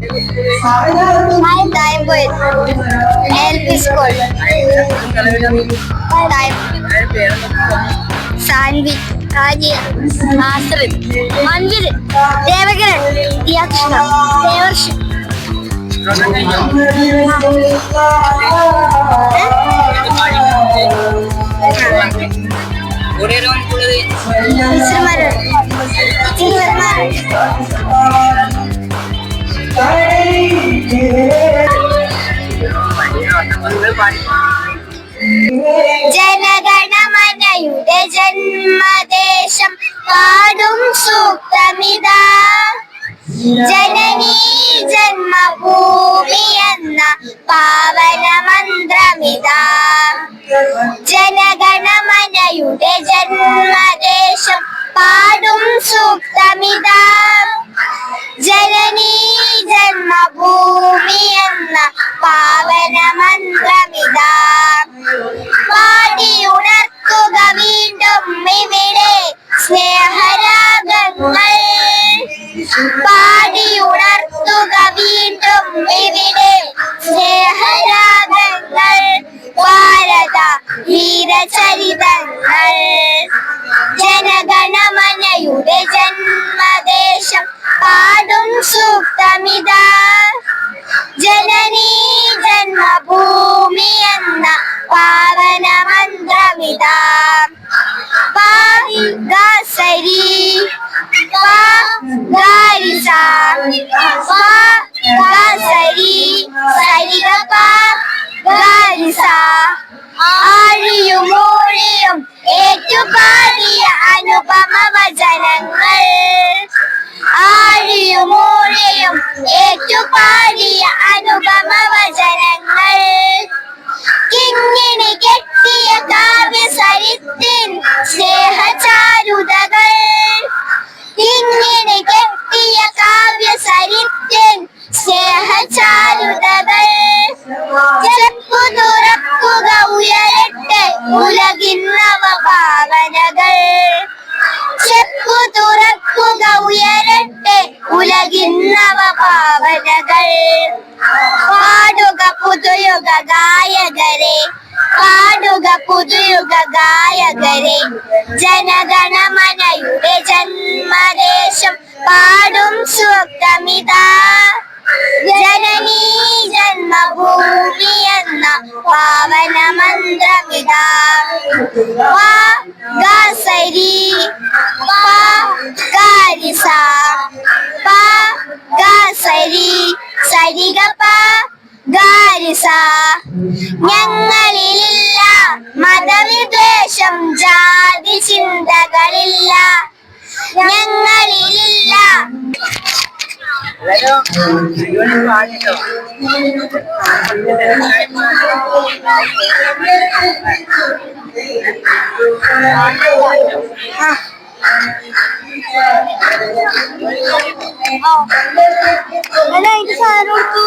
Time പോയത് L P school time Sanvi Kajiya Ashrith Manjur Devakaran Diyakrishna Devarshi ടീച്ചർമാര് ടീച്ചർമാര് ജനഗണമനയുടെ ജന്മദേശം പാടും സൂക്തമിതാ. ജനനീ ജന്മഭൂമി എന്ന പാവന മന്ത്രമിതാ. ജനഗണമനയുടെ ജന്മദേശം പാടും സൂക്തമിതാ. വീണ്ടും ഇവിടെ സ്നേഹരാഗങ്ങൾ പാടിയുണർത്തുക വീണ്ടും ഇവിടെ സ്നേഹരാഗങ്ങൾ ഭാരത വീരചരിതങ്ങൾ. ജനഗണമനയുടെ ജന്മദേശം പാടും സൂക്തമിത. ജനനീ ജന്മഭൂമി എന്ന പാസരി സരി സരിഗപ ഗാരിസ ആഴിയും മൂഴിയും അനുപമ വചനങ്ങൾ ആഴിയും മൂഴിയും ഏറ്റുപാടിയ അനുപമ വചനങ്ങൾ ഭാവനകൾ പാടുക പുതുയുഗ ഗായകരെ. പാടുക പുതുയുഗ ഗായകരെ. ജനഗണമനയുടെ ജന്മദേശം പാടും സ്വപ്നമിതാ. ജനനീ ജന്മഭൂമി എന്ന പാവന മന്ത്രമിതാ ഗ സരി പാ ഗാരിസ. പാ ഗാസരി സരിഗപ ഗാരിസ. ഞങ്ങളിലില്ല മതവിദ്വേഷം ജാതി ചിന്തകളില്ല. ഞങ്ങളിലില്ല. അല്ല എനിക്ക് സാധനം കൊടുത്തു